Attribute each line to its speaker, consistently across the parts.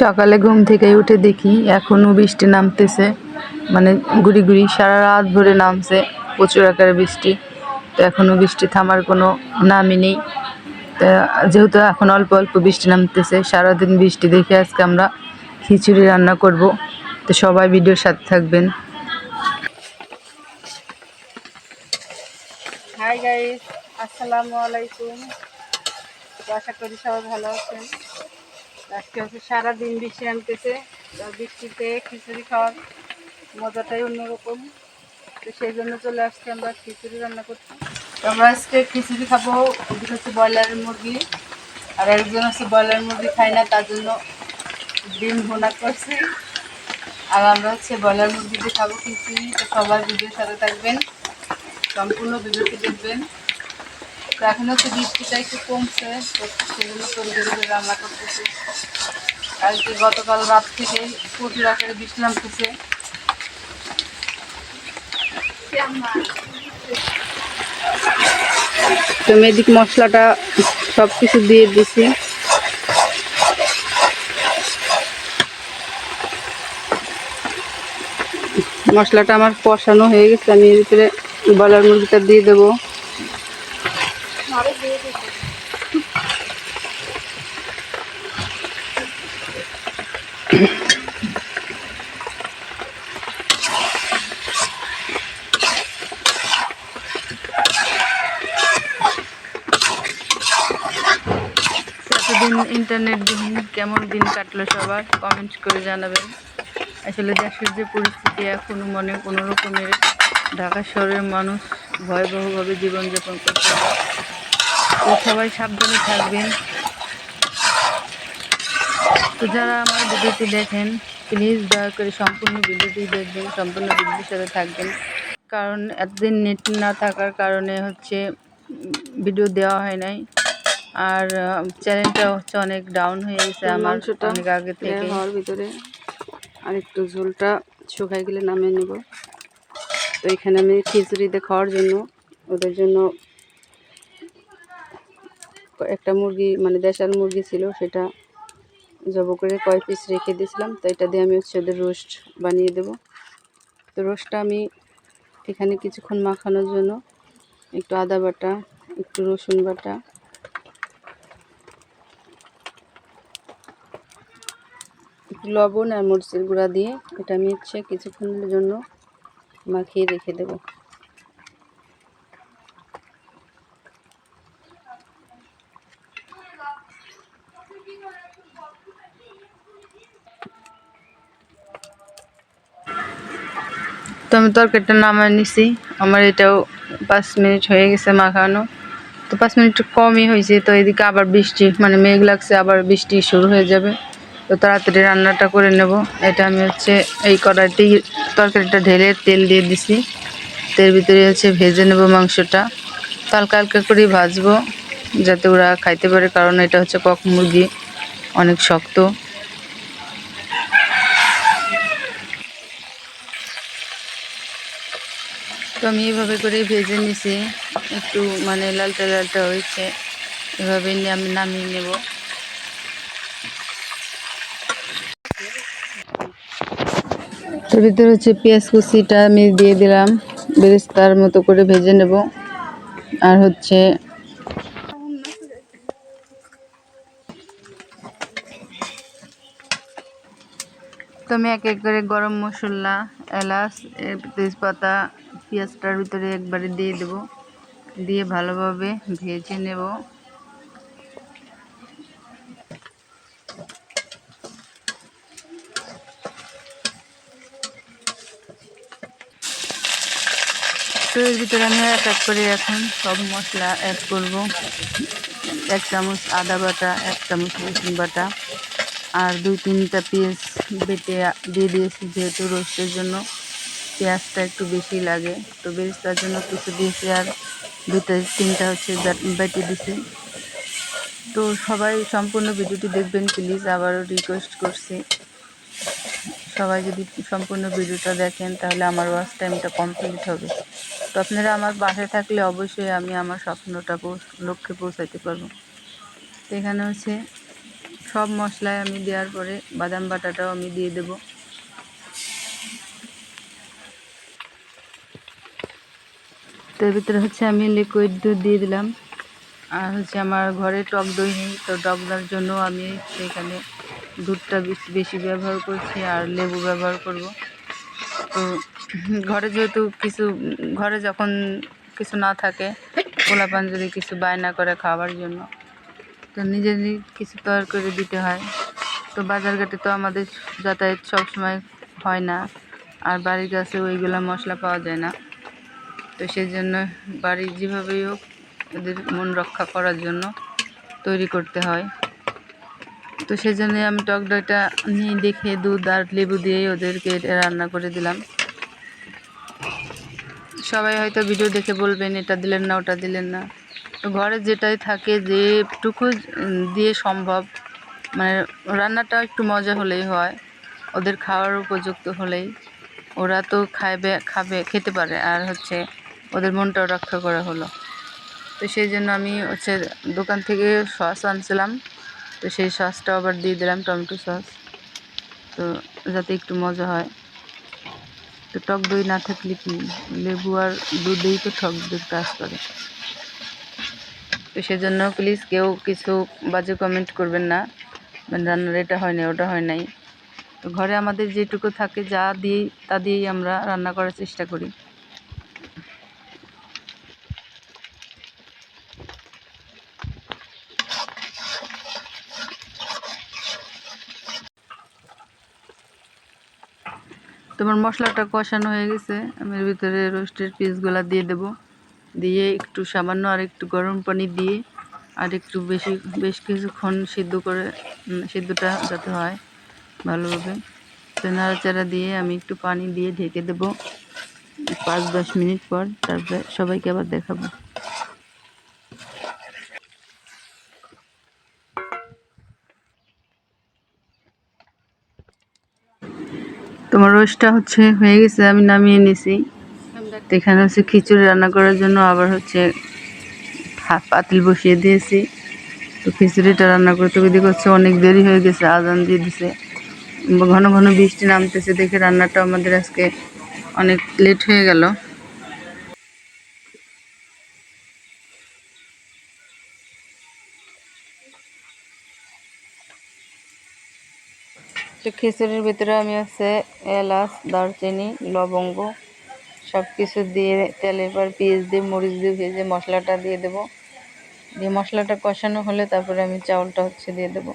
Speaker 1: সকালে ঘুম থেকে উঠে দেখি এখনও বৃষ্টি নামতেছে। মানে গুড়ি গুড়ি সারা রাত ভরে নামছে, প্রচুর আকারে বৃষ্টি। তো এখনও বৃষ্টি থামার কোনো নামই নেই। তা যেহেতু এখন অল্প অল্প বৃষ্টি নামতেছে, সারাদিন বৃষ্টি দেখে আজকে আমরা খিচুড়ি রান্না করব। তো সবাই ভিডিওর সাথে থাকবেন।
Speaker 2: হাই গাইস আসসালামু আলাইকুম। আশা করি সবাই ভালো আছেন। আজকে হচ্ছে সারাদিন বৃষ্টি আনতেছে বৃষ্টিতে খিচুড়ি খাওয়ার মজাটাই অন্যরকম। তো সেই জন্য চলে আসছি আমরা খিচুড়ি রান্না করতে। তো আমরা আজকে খিচুড়ি খাব, ওদিকে হচ্ছে ব্রয়লারের মুরগি। আর একজন হচ্ছে ব্রয়লার মুরগি খাই না, তার জন্য ডিম ভোনা করছি। আর আমরা হচ্ছে ব্রয়লার মুরগি দিয়ে খাব খিচুড়ি। তো সবার ভিডিওর সাথে থাকবেন, সম্পূর্ণ ভিডিওটি দেখবেন। তো এখন হচ্ছে বৃষ্টিটা একটু কমছে সেজন্য তৈরি করে রান্না করতেছি। কালকে গতকাল রাত থেকে প্রচুর আকারে বৃষ্টি নামতেছে। তো মেদিক মশলাটা সব কিছু দিয়ে দিছি। মশলাটা আমার কষানো হয়ে গেছে, আমি এর ভিতরে বলার মুরগিটা দিয়ে দেবো।
Speaker 1: এতদিন ইন্টারনেট বিহীন কেমন দিন কাটলো সবার? কমেন্ট করে জানাবেন। আসলে দেশের যে পরিস্থিতি এখনও মনে কোনো রকমের ঢাকা শহরের মানুষ ভয়াবহভাবে জীবনযাপন হয় তো সবাই সাবধানে থাকবেন। তো যারা আমার ভিডিওটি দেখেন প্লিজ দয়া করে সম্পূর্ণ ভিডিওটি দেখবেন, সম্পূর্ণ ভিডিওটির সাথে থাকবেন। কারণ এতদিন নেট না থাকার কারণে হচ্ছে ভিডিও দেওয়া হয় নাই। আর চ্যানেলটা হচ্ছে অনেক ডাউন হয়ে গেছে আমার
Speaker 2: মাংসটা
Speaker 1: অনেক আগে থেকে
Speaker 2: হওয়ার ভিতরে। আর একটু ঝোলটা শুকাই গেলে নামিয়ে নেব। তো এখানে আমি খিচুড়িতে খাওয়ার জন্য ওদের জন্য একটা মুরগি মানে দেশাল মুরগি ছিল সেটা জব করে কয় পিস রেখে দিয়েছিলাম। তো এটা দিয়ে আমি হচ্ছে ওদের রোস্ট বানিয়ে দেব। তো রোস্টটা আমি এখানে কিছুক্ষণ মাখানোর জন্য একটু আদা বাটা একটু রসুন বাটা লবণ আর মরিচের গুঁড়া দিয়ে এটা হচ্ছে কিছুক্ষণের জন্য মাখিয়ে রেখে দেব।
Speaker 1: তো আমি তরকারিটা নামায় নিছি। আমার এটাও পাঁচ মিনিট হয়ে গেছে মাখানো। তো পাঁচ মিনিট কমই হয়েছে, তো এদিকে আবার বৃষ্টি মানে মেঘ লাগছে, আবার বৃষ্টি শুরু হয়ে যাবে। তো তাড়াতাড়ি রান্নাটা করে নেব। এটা আমি হচ্ছে এই কড়াইটি তরকারিটা ঢেলে তেল দিয়ে দিছি। তেল ভিতরে হচ্ছে ভেজে নেব মাংসটা। হালকা হালকা করেই ভাজবো, যাতে ওরা খাইতে পারে, কারণ এটা হচ্ছে কক মুরগি, অনেক শক্ত। তো আমি এভাবে করে ভেজে নিছি। একটু মানে লালটা লালটা হয়েছে এভাবে নিয়ে আমি নামিয়ে নেব। তার ভিতরে হচ্ছে পেঁয়াজ কুচিটা আমি দিয়ে দিলাম। বেরেস্তার মতো করে ভেজে নেব। আর হচ্ছে তো আমি এক এক করে গরম মশলা, এলাচ তেজপাতা, পেঁয়াজটার ভিতরে একবারে দিয়ে দেব। দিয়ে ভালোভাবে ভেজে নেব। তো এর ভিতরে আমি এক এক করে এখন সব মশলা অ্যাড করব। এক চামচ আদা বাটা, এক চামচ রসুন বাটা, আর দুই তিনটা পেঁয়াজ বেটে দিয়ে দিয়েছি যেহেতু রোস্টের জন্য। পেঁয়াজটা একটু বেশি লাগে, তো বেরেস্তার জন্য কিছু দিয়েছি আর দুটো তিনটা হচ্ছে বেটে দিছি। তো সবাই সম্পূর্ণ ভিডিওটি দেখবেন, প্লিজ আবারও রিকোয়েস্ট করছি। সবাই যদি সম্পূর্ণ ভিডিওটা দেখেন, তাহলে আমার ওয়াচ টাইমটা কমপ্লিট হবে। তো আপনারা আমার বাসায় থাকলে অবশ্যই আমি আমার স্বপ্নটা লক্ষ্যে পৌঁছাতে পারব। তো এখানে হচ্ছে সব মশলায় আমি দেওয়ার পরে বাদাম বাটাটাও আমি দিয়ে দেব। তো এর ভিতরে হচ্ছে আমি লিকুইড দুধ দিয়ে দিলাম। আর হচ্ছে আমার ঘরে টক দই নেই, তো টক দইয়ের জন্য আমি সেখানে দুধটা বেশি ব্যবহার করছি আর লেবু ব্যবহার করব। তো ঘরে যেহেতু কিছু, ঘরে যখন কিছু না থাকে, পোলাপান যদি কিছু বায়না করে খাওয়ার জন্য, তো নিজে কিছু তৈরি করে দিতে হয়। তো বাজার ঘাটে তো আমাদের যাতায়াত সব সময় হয় না, আর বাড়ির কাছে ওইগুলো মশলা পাওয়া যায় না। তো সেই জন্য বাড়ির যেভাবেই হোক, ওদের মন রক্ষা করার জন্য তৈরি করতে হয়। তো সেই জন্য আমি টক দইটা নিয়ে দেখে দুধ আর লেবু দিয়েই ওদেরকে রান্না করে দিলাম। সবাই হয়তো ভিডিও দেখে বলবেন এটা দিলেন না ওটা দিলেন না। তো ঘরে যেটাই থাকে যেটুকু উম, দিয়ে সম্ভব মানে রান্নাটা একটু মজা হলেই হয় ওদের খাওয়ার উপযুক্ত হলেই। ওরা তো খাবে খাবে খেতে পারে আর হচ্ছে ওদের মনটাও রক্ষা করা হলো। তো সেই জন্য আমি হচ্ছে দোকান থেকে সস আনছিলাম তো সেই সসটা আবার দিয়ে দিলাম টমেটো সস। তো যাতে একটু মজা হয়। তো টক দই না থাকলে কি? লেবু আর দুধেই তো টক দই কাজ করে। তো সেজন্য প্লিজ কেউ কিছু বাজে কমেন্ট করবেন না। মানে রান্নার এটা হয় না ওটা হয় নাই। তো ঘরে আমাদের যেটুকু থাকে যা দিয়েই, তা দিয়েই আমরা রান্না করার চেষ্টা করি। তোমার মশলাটা কষানো হয়ে গেছে, আমি এর ভিতরে রোস্টের পিসগুলো দিয়ে দেব। দিয়ে একটু সামান্য আর একটু গরম পানি দিয়ে আর একটু বেশি, বেশ কিছুক্ষণ সিদ্ধ করে সিদ্ধটা যাতে হয় ভালোভাবে। তো নাড়াচাড়া দিয়ে আমি একটু পানি দিয়ে ঢেকে দেব। পাঁচ দশ মিনিট পর তারপরে সবাইকে আবার দেখাবো। তোমার রোস্টটা হচ্ছে, হয়ে গেছে, আমি নামিয়ে নিছি। এখানে হচ্ছে খিচুড়ি রান্না করার জন্য আবার হচ্ছে পাতিল বসিয়ে দিয়েছি। তো খিচুড়িটা রান্না করতে ওইদিকে হচ্ছে অনেক দেরি হয়ে গেছে, আজান দিয়ে দিছে। ঘন ঘন বৃষ্টি নামতেছে দেখে রান্নাটা আমাদের আজকে অনেক লেট হয়ে গেল। তো খিচুড়ির ভিতরে আমি হচ্ছে এলাচ, দারচিনি, লবঙ্গ সব কিছু দিয়ে তেলের পর পেঁয়াজ দিয়ে, মরিচ দিয়ে ভেজে মশলাটা দিয়ে দেবো। দিয়ে মশলাটা কষানো হলে তারপরে আমি চাউলটা হচ্ছে দিয়ে দেবো।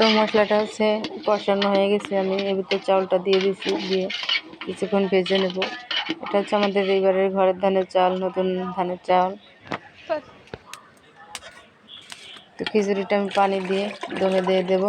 Speaker 1: তো মশলাটা হচ্ছে কষানো হয়ে গেছে আমি এর ভিতরে চাউলটা দিয়ে দিছি দিয়ে কিছুক্ষণ ভেজে নেব এটা হচ্ছে আমাদের এইবারের ঘরের ধানের চাল নতুন ধানের চাল তো খিচুড়িটা আমি পানি দিয়ে দমে দিয়ে দেব
Speaker 2: দেবো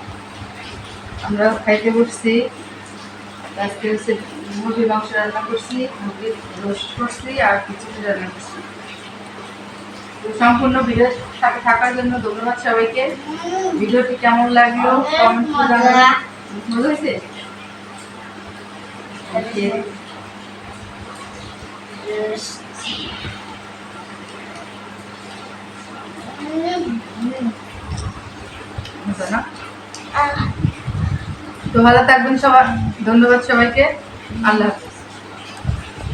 Speaker 2: আমরা খাইতে বসছি। আজকে হচ্ছে মুরগির মাংস রান্না করছি মুরগির রোস্ট করছি আর খিচুড়ি রান্না করছি। তো সম্পূর্ণ ভিডিওর সাথে থাকার জন্য ধন্যবাদ সবাইকে। ভিডিওটি কেমন লাগল কমেন্ট করে জানাবেন। ভালো হয়েছে. না? তো ভালো থাকবেন সবাই ধন্যবাদ সবাইকে। আল্লাহ হাফিজ।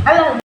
Speaker 2: আল্লাহ